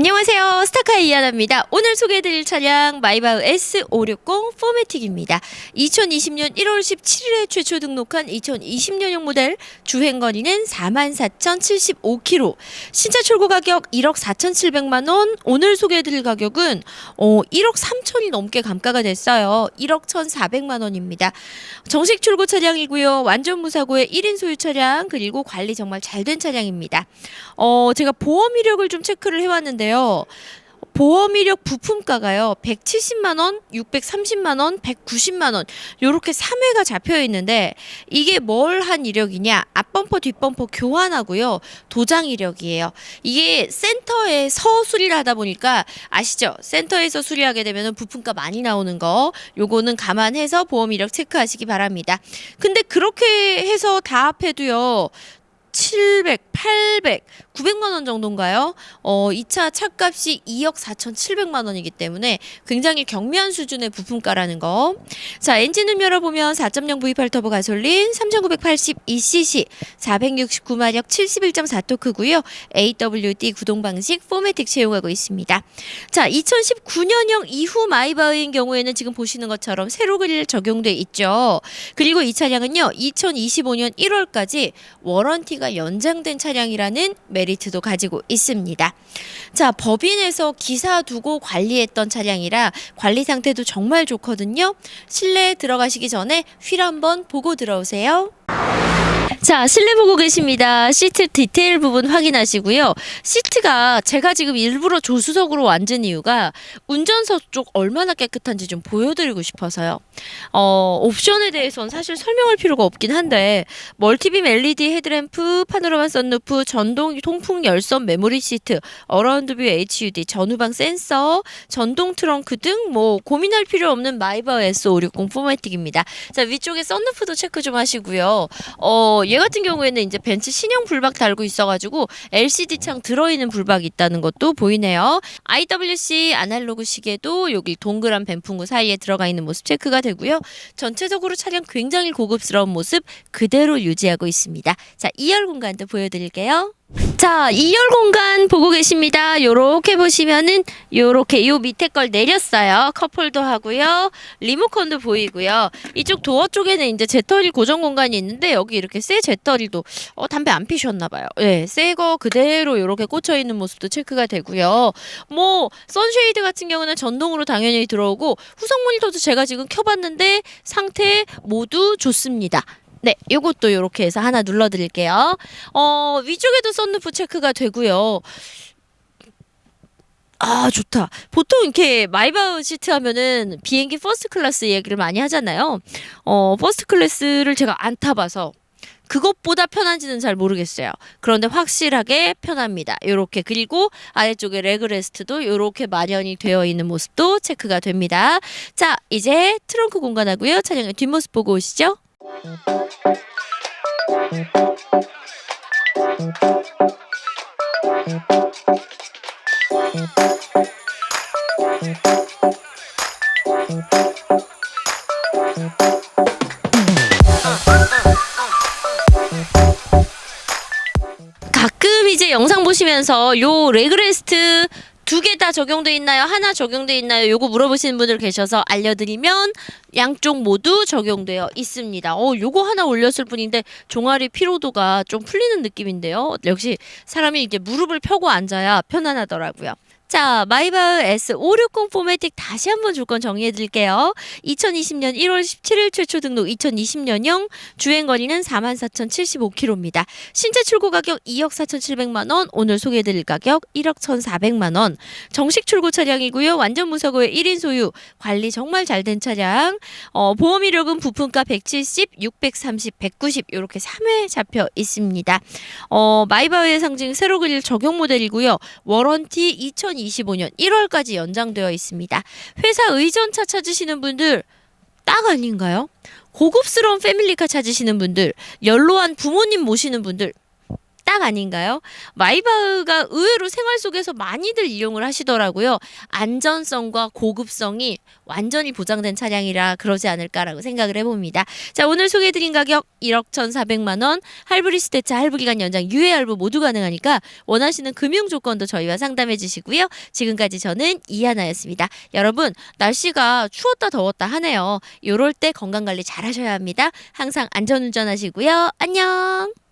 안녕하세요. 스타카 이하나입니다. 오늘 소개해드릴 차량 마이바흐 S560 포매틱입니다. 2020년 1월 17일에 최초 등록한 2020년형 모델 주행거리는 44,075km. 신차 출고 가격 1억 4,700만 원. 오늘 소개해드릴 가격은 어, 1억 3천이 넘게 감가가 됐어요. 1억 1,400만 원입니다. 정식 출고 차량이고요. 완전 무사고의 1인 소유 차량 그리고 관리 정말 잘 된 차량입니다. 어, 제가 보험 이력을 좀 체크를 해왔는데요. 보험 이력 부품가가요. 170만 원, 630만 원, 190만 원. 요렇게 3회가 잡혀 있는데 이게 뭘 한 이력이냐? 앞범퍼 뒷범퍼 교환하고요. 도장 이력이에요. 이게 센터에서 수리를 하다 보니까 아시죠? 센터에서 수리하게 되면 부품가 많이 나오는 거. 요거는 감안해서 보험 이력 체크하시기 바랍니다. 근데 그렇게 해서 다 합해도요. 700, 800, 900만 원 정도인가요? 어, 이차 차값이 2억 4,700만 원이기 때문에 굉장히 경미한 수준의 부품가라는 거. 자, 엔진음 열어보면 4.0 V8 터보 가솔린 3,982cc 469마력 71.4토크고요. AWD 구동 방식 포매틱 채용하고 있습니다. 자, 2019년형 이후 마이바흐인 경우에는 지금 보시는 것처럼 세로 그릴 적용돼 있죠. 그리고 이 차량은요. 2025년 1월까지 워런티가 연장된 차량이라는 메리 트도 가지고 있습니다. 자, 법인에서 기사 두고 관리했던 차량이라 관리 상태도 정말 좋거든요. 실내에 들어가시기 전에 휠 한번 보고 들어오세요. 자, 실내 보고 계십니다. 시트 디테일 부분 확인하시고요. 시트가 제가 지금 일부러 조수석으로 앉은 이유가 운전석 쪽 얼마나 깨끗한지 좀 보여드리고 싶어서요. 어, 옵션에 대해서는 사실 설명할 필요가 없긴 한데 멀티빔 LED 헤드램프, 파노라마 썬루프, 전동 통풍 열선 메모리 시트, 어라운드 뷰 HUD, 전후방 센서, 전동 트렁크 등 뭐 고민할 필요 없는 마이버 S560 포매틱입니다. 자, 위쪽에 썬루프도 체크 좀 하시고요. 어, 얘 같은 경우에는 이제 벤츠 신형 불박 달고 있어가지고 LCD 창 들어있는 불박이 있다는 것도 보이네요. IWC 아날로그 시계도 여기 동그란 뱀풍구 사이에 들어가 있는 모습 체크가 되고요. 전체적으로 차량 굉장히 고급스러운 모습 그대로 유지하고 있습니다. 자, 2열 공간도 보여드릴게요. 자, 2열 공간 보고 계십니다. 요렇게 보시면은 요렇게 요 밑에 걸 내렸어요. 컵홀더 하고요. 리모컨도 보이고요. 이쪽 도어 쪽에는 이제 재떨이 고정 공간이 있는데 여기 이렇게 새 재떨이도 어 담배 안 피셨나 봐요. 예, 새거 그대로 요렇게 꽂혀 있는 모습도 체크가 되고요. 뭐 선쉐이드 같은 경우는 전동으로 당연히 들어오고 후속 모니터도 제가 지금 켜 봤는데 상태 모두 좋습니다. 네, 요것도 요렇게 해서 하나 눌러드릴게요. 어, 위쪽에도 썬루프 체크가 되고요. 아, 좋다. 보통 이렇게 마이바흐 시트 하면은 비행기 퍼스트 클래스 얘기를 많이 하잖아요. 어, 퍼스트 클래스를 제가 안 타봐서 그것보다 편한지는 잘 모르겠어요. 그런데 확실하게 편합니다. 요렇게 그리고 아래쪽에 레그레스트도 요렇게 마련이 되어 있는 모습도 체크가 됩니다. 자, 이제 트렁크 공간하고요. 차량의 뒷모습 보고 오시죠. 가끔 이제 영상 보시면서 요 레그레스트 두 개 다 적용돼 있나요? 하나 적용돼 있나요? 요거 물어보시는 분들 계셔서 알려드리면 양쪽 모두 적용되어 있습니다. 어, 요거 하나 올렸을 뿐인데 종아리 피로도가 좀 풀리는 느낌인데요. 역시 사람이 이제 무릎을 펴고 앉아야 편안하더라고요. 자, 마이바흐 S560 포매틱 다시 한번 조건 정리해 드릴게요. 2020년 1월 17일 최초 등록 2020년형 주행 거리는 44,075km입니다. 신차 출고 가격 2억 4,700만 원, 오늘 소개해 드릴 가격 1억 1,400만 원. 정식 출고 차량이고요. 완전 무사고의 1인 소유. 관리 정말 잘 된 차량. 어, 보험 이력은 부품가 170, 630, 190 이렇게 3회 잡혀 있습니다. 어, 마이바흐의 상징 세로 그릴 적용 모델이고요. 워런티 2025년 1월까지 연장되어 있습니다. 회사 의전차 찾으시는 분들 딱 아닌가요? 고급스러운 패밀리카 찾으시는 분들, 연로한 부모님 모시는 분들 딱 아닌가요? 마이바흐가 의외로 생활 속에서 많이들 이용을 하시더라고요. 안전성과 고급성이 완전히 보장된 차량이라 그러지 않을까라고 생각을 해봅니다. 자, 오늘 소개해드린 가격 1억 1,400만 원, 할부 리스 대차 할부 기간 연장 유예 할부 모두 가능하니까 원하시는 금융 조건도 저희와 상담해 주시고요. 지금까지 저는 이하나였습니다. 여러분, 날씨가 추웠다 더웠다 하네요. 요럴 때 건강 관리 잘 하셔야 합니다. 항상 안전 운전 하시고요. 안녕!